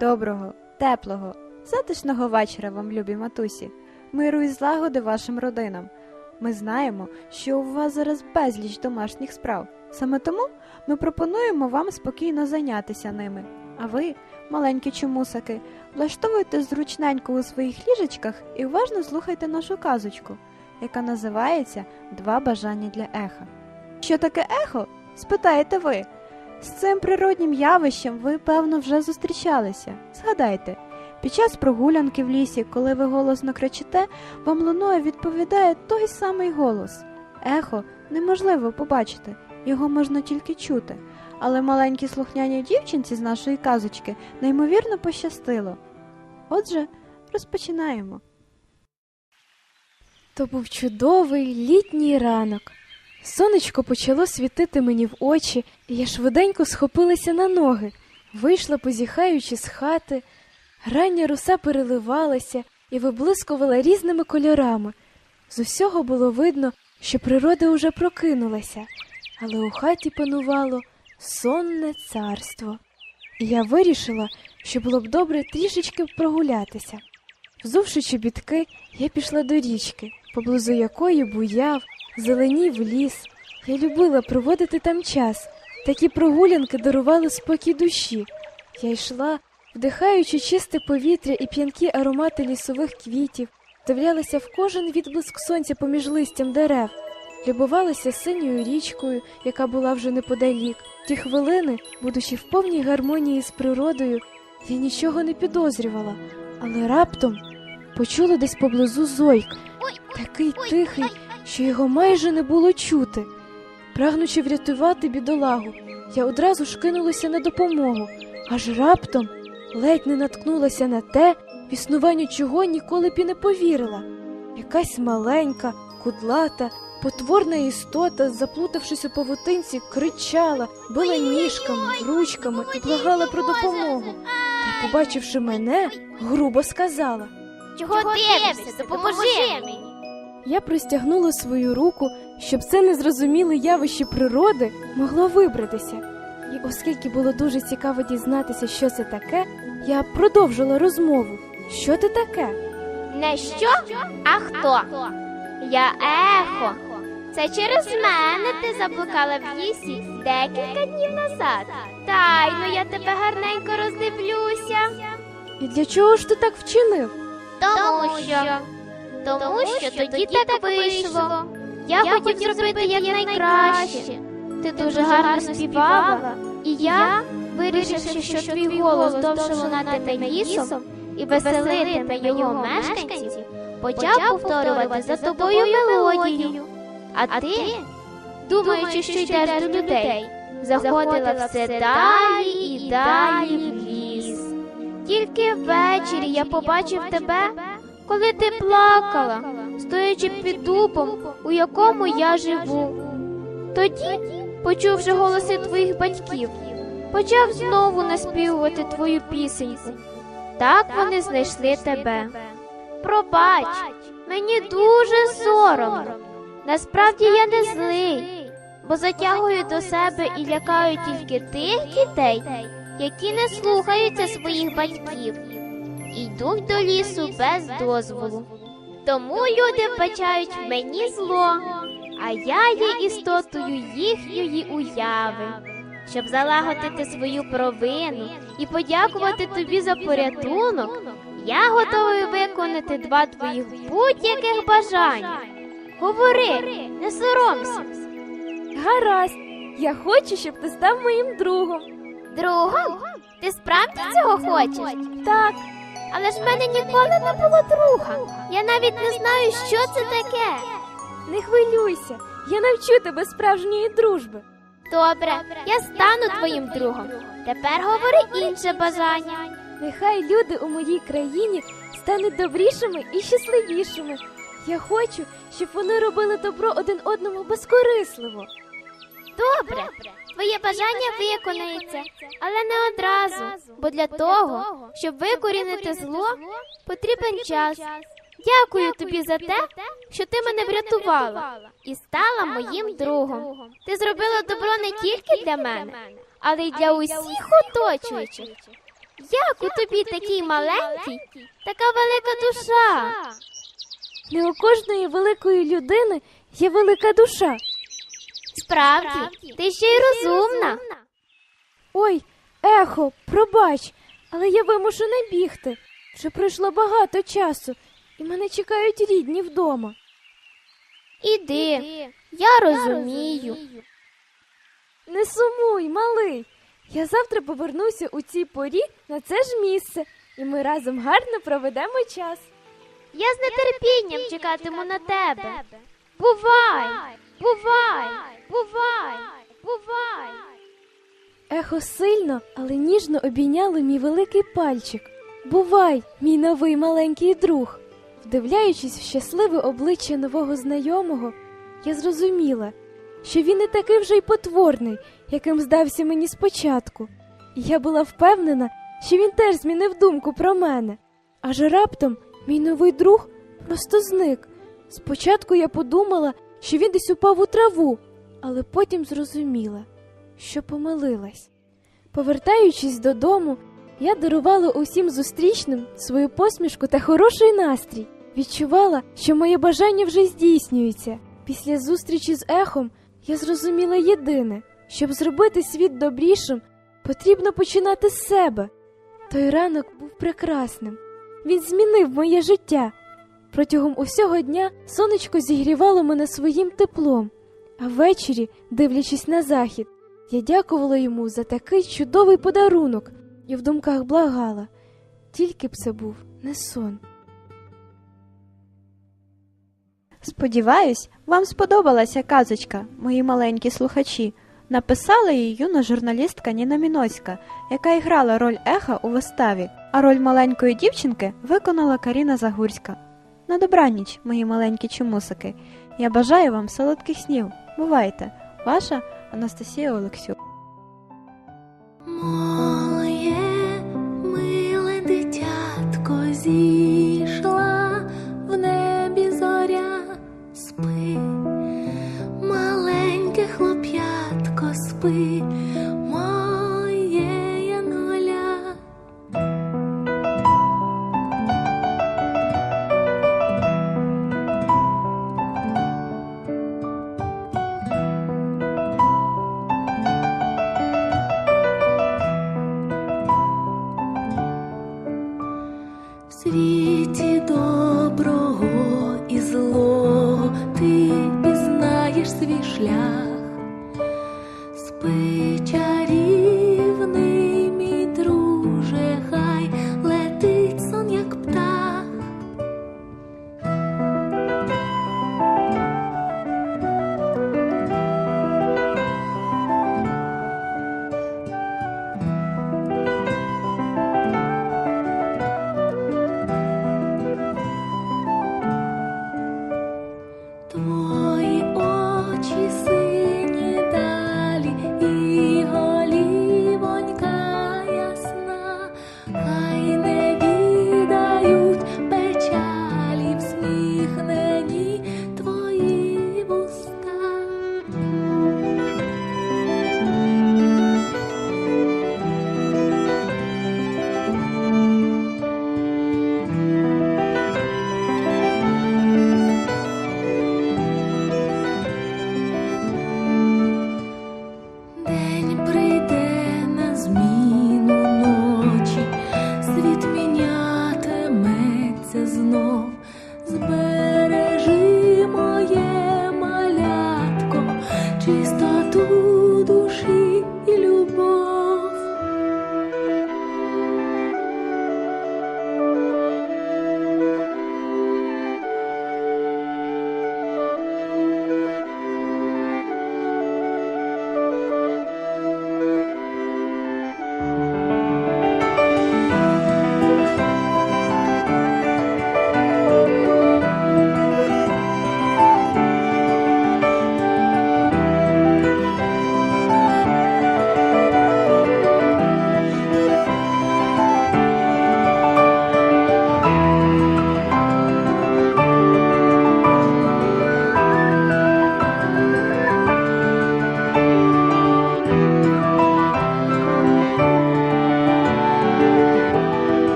Доброго, теплого, затишного вечора вам, любі матусі, миру і злагоди вашим родинам. Ми знаємо, що у вас зараз безліч домашніх справ. Саме тому ми пропонуємо вам спокійно зайнятися ними. А ви, маленькі чомусаки, влаштовуйте зручненько у своїх ліжечках і уважно слухайте нашу казочку, яка називається Два бажання для еха. Що таке ехо? спитаєте ви. З цим природнім явищем ви, певно, вже зустрічалися. Згадайте, під час прогулянки в лісі, коли ви голосно кричите, вам луною відповідає той самий голос. Ехо неможливо побачити, його можна тільки чути. Але маленькій слухняній дівчинці з нашої казочки неймовірно пощастило. Отже, розпочинаємо. То був чудовий літній ранок. Сонечко почало світити мені в очі, і я швиденько схопилася на ноги, вийшла, позіхаючи з хати. Рання руса переливалася і виблискувала різними кольорами. З усього було видно, що природа уже прокинулася, але у хаті панувало сонне царство. І я вирішила, що було б добре трішечки прогулятися. Взувши чобітки, я пішла до річки, поблизу якої буяв, зеленів ліс. Я любила проводити там час. Такі прогулянки дарували спокій душі. Я йшла, вдихаючи чисте повітря і п'янкі аромати лісових квітів, дивлялася в кожен відблиск сонця поміж листям дерев, любувалася синьою річкою, яка була вже неподалік. Ті хвилини, будучи в повній гармонії з природою, я нічого не підозрювала, але раптом почула десь поблизу зойк, такий тихий, що його майже не було чути. Прагнучи врятувати бідолагу, я одразу ж кинулася на допомогу, аж раптом ледь не наткнулася на те, в існуванню чого ніколи б і не повірила. Якась маленька, кудлата, потворна істота, заплутавшись у павутинці, кричала, била ніжками, ручками і благала про допомогу. Та, побачивши мене, грубо сказала. Чого дивишся? Допоможи мені. Я простягнула свою руку, щоб це незрозуміле явище природи могло вибратися. І оскільки було дуже цікаво дізнатися, що це таке, я продовжила розмову. Що ти таке? Не що, а хто? Я ехо. Це через мене ти заблукала в лісі декілька днів назад. Тайно я тебе гарненько роздивлюся. І для чого ж ти так вчинив? Тому що, тому що тоді так вийшло. Я хотів зробити якнайкраще. Ти дуже гарно співала, і я, вирішивши, що твій голос довше лунатиме лісом і веселити веселитиме його мешканців, почав повторювати за тобою мелодію. А ти, думаючи, що йдеш до людей, заходила все далі і далі в ліс. Тільки ввечері я побачив тебе, коли ти плакала, стоячи під дубом, у якому я живу. Тоді, почувши голоси твоїх батьків, почав знову наспівувати твою пісеньку. Так вони знайшли тебе. Пробач, мені дуже соромно. Насправді я не злий, бо затягую до себе і лякаю тільки тих дітей, які не слухаються своїх батьків йдуть до лісу без дозволу. Тому люди вбачають в мені зло, а я є істотою їхньої уяви. Щоб залагодити свою провину і подякувати тобі за порятунок, я готовий виконати два твоїх будь-яких бажання. Говори, не соромся. Гаразд, я хочу, щоб ти став моїм другом. Другом? Ти справді цього хочеш? Так, Але ж в мене ніколи не було друга. Я навіть не знаю, що це таке. не хвилюйся, я навчу тебе справжньої дружби. Добре, я стану твоїм другом. Тепер говори інше бажання. Нехай люди у моїй країні стануть добрішими і щасливішими. Я хочу, щоб вони робили добро один одному безкорисливо. Добре, твоє бажання виконається, але не одразу. Бо для того, щоб викорінити зло, потрібен час. Дякую тобі за те, що ти мене врятувала і стала моїм другом. Ти зробила добро не тільки для мене, але й для усіх оточуючих. Як у тобі такий маленький, така велика душа? Не у кожної великої людини є велика душа. Справді, ти ще й розумна. Ой, ехо, пробач, але я вимушена бігти. Вже пройшло багато часу, і мене чекають рідні вдома. Іди, я розумію. Не сумуй, малий. Я завтра повернуся у цій порі на це ж місце, і ми разом гарно проведемо час. Я з нетерпінням чекатиму на тебе. Бувай, бувай, бувай, бувай. Ехо сильно, але ніжно обійняло мій великий пальчик. Бувай, мій новий маленький друг. Вдивляючись в щасливе обличчя нового знайомого, я зрозуміла, що він не такий вже й потворний, яким здався мені спочатку. І я була впевнена, що він теж змінив думку про мене. Аж раптом мій новий друг просто зник. Спочатку я подумала, що він десь упав у траву, але потім зрозуміла, що помилилась. Повертаючись додому, я дарувала усім зустрічним свою посмішку та хороший настрій. Відчувала, що моє бажання вже здійснюється. Після зустрічі з ехом я зрозуміла єдине, щоб зробити світ добрішим, потрібно починати з себе. Той ранок був прекрасним. Він змінив моє життя. Протягом усього дня сонечко зігрівало мене своїм теплом, а ввечері, дивлячись на захід, я дякувала йому за такий чудовий подарунок і в думках благала, тільки б це був не сон. Сподіваюсь, вам сподобалася казочка, мої маленькі слухачі. Написала її юна журналістка Ніна Міноська, яка і грала роль еха у виставі, а роль маленької дівчинки виконала Каріна Загурська. На добраніч, мої маленькі чумусики. Я бажаю вам солодких снів. Бувайте, ваша Анастасія Олексюк. Моє миле дитятко зійшла в небі зоря, спи, маленьке хлоп'ятко, спи, світі доброго і злого. Ти пізнаєш свій шлях,